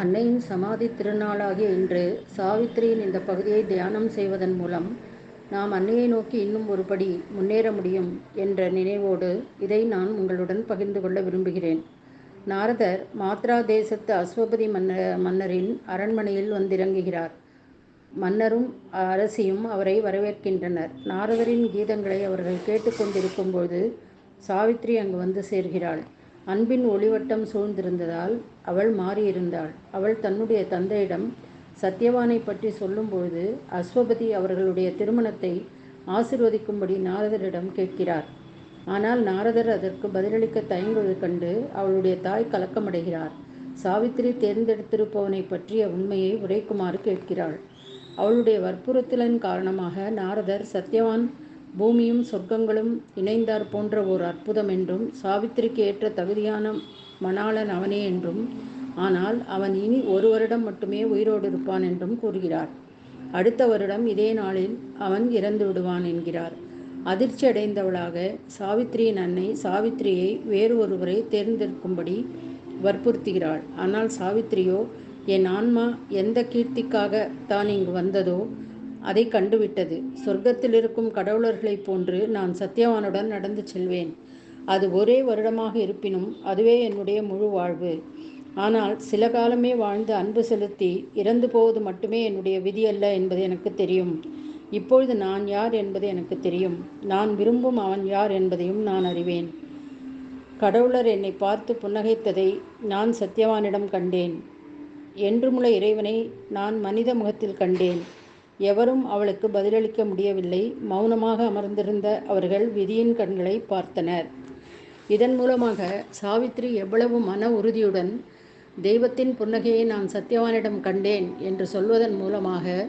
அன்னையின் சமாதி திருநாளாகிய இன்று சாவித்திரியின் இந்த பகுதியை தியானம் செய்வதன் மூலம் நாம் அன்னையை நோக்கி இன்னும் ஒரு படி முன்னேற முடியும் என்ற நினைவோடு இதை நான் உங்களுடன் பகிர்ந்து கொள்ள விரும்புகிறேன். நாரதர் மாத்ரா தேசத்து அஸ்வபதி மன்ன மன்னரின் அரண்மனையில் வந்திறங்குகிறார். மன்னரும் அரசியும் அவரை வரவேற்கின்றனர். நாரதரின் கீதங்களை அவர்கள் கேட்டுக்கொண்டிருக்கும்போது சாவித்ரி அங்கு வந்து சேர்கிறாள். அன்பின் ஒளிவட்டம் சூழ்ந்திருந்ததால் அவள் மாறியிருந்தாள். அவள் தன்னுடைய தந்தையிடம் சத்யவானை பற்றி சொல்லும்பொழுது அஸ்வபதி அவர்களுடைய திருமணத்தை ஆசிர்வதிக்கும்படி நாரதரிடம் கேட்கிறார். ஆனால் நாரதர் அதற்கு பதிலளிக்க தயங்குவது கண்டு அவளுடைய தாய் கலக்கமடைகிறார். சாவித்திரி தேர்ந்தெடுத்திருப்பவனை பற்றிய உண்மையை உரைக்குமாறு கேட்கிறாள். அவளுடைய வற்புறுத்தலின் காரணமாக நாரதர் சத்யவான் பூமியும் சொர்க்கங்களும் இணைந்தார் போன்ற ஓர் அற்புதம் என்றும் சாவித்திரிக்கு ஏற்ற தகுதியான மணாளன் அவனே என்றும் ஆனால் அவன் இனி ஒரு வருடம் மட்டுமே உயிரோடு இருப்பான் என்றும் கூறுகிறார் அடுத்த வருடம் இதே நாளில் அவன் இறந்து விடுவான் என்கிறார். அதிர்ச்சி அடைந்தவளாக சாவித்திரியின் அன்னை சாவித்திரியை வேறு ஒருவரை தேர்ந்தெடுக்கும்படி வற்புறுத்துகிறாள். ஆனால் சாவித்திரியோ என் ஆன்மா எந்த கீர்த்திக்காக தான் இங்கு வந்ததோ அதை கண்டுவிட்டது. சொர்க்கத்தில் இருக்கும் கடவுளர்களைப் போன்று நான் சத்யவானுடன் நடந்து செல்வேன். அது ஒரே வருடமாக இருப்பினும் அதுவே என்னுடைய முழு வாழ்வு. ஆனால் சில காலமே வாழ்ந்து அன்பு செலுத்தி இறந்து போவது மட்டுமே என்னுடைய விதி அல்ல என்பது எனக்கு தெரியும். இப்பொழுது நான் யார் என்பது எனக்கு தெரியும். நான் விரும்பும் அவன் யார் என்பதையும் நான் அறிவேன். கடவுளர் என்னை பார்த்து புன்னகைத்ததை நான் சத்யவானிடம் கண்டேன். என்றுமுள்ள இறைவனை நான் மனித முகத்தில் கண்டேன். எவரும் அவளுக்கு பதிலளிக்க முடியவில்லை. மௌனமாக அமர்ந்திருந்த அவர்கள் விதியின் கண்களை பார்த்தனர். இதன் மூலமாக சாவித்ரி எவ்வளவு மன உறுதியுடன் தெய்வத்தின் புன்னகையை நான் சத்யவானிடம் கண்டேன் என்று சொல்வதன் மூலமாக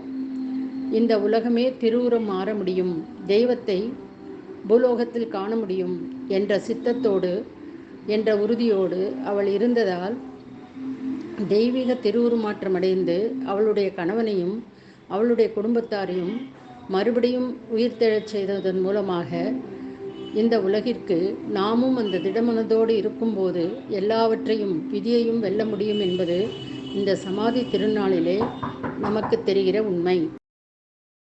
இந்த உலகமே திருவுரம் மாற முடியும். தெய்வத்தை பூலோகத்தில் காண முடியும் என்ற சித்தத்தோடு என்ற உறுதியோடு அவள் இருந்ததால் தெய்வீக திருவுருமாற்றமடைந்து அவளுடைய கணவனையும் அவளுடைய குடும்பத்தாரையும் மறுபடியும் உயிர்த்தெழச் செய்ததன் மூலமாக இந்த உலகிற்கு நாமும் அந்த திடமனதோடு இருக்கும்போது எல்லாவற்றையும் விதியையும் வெல்ல முடியும் என்பது இந்த சமாதி திருநாளிலே நமக்கு தெரிகிற உண்மை.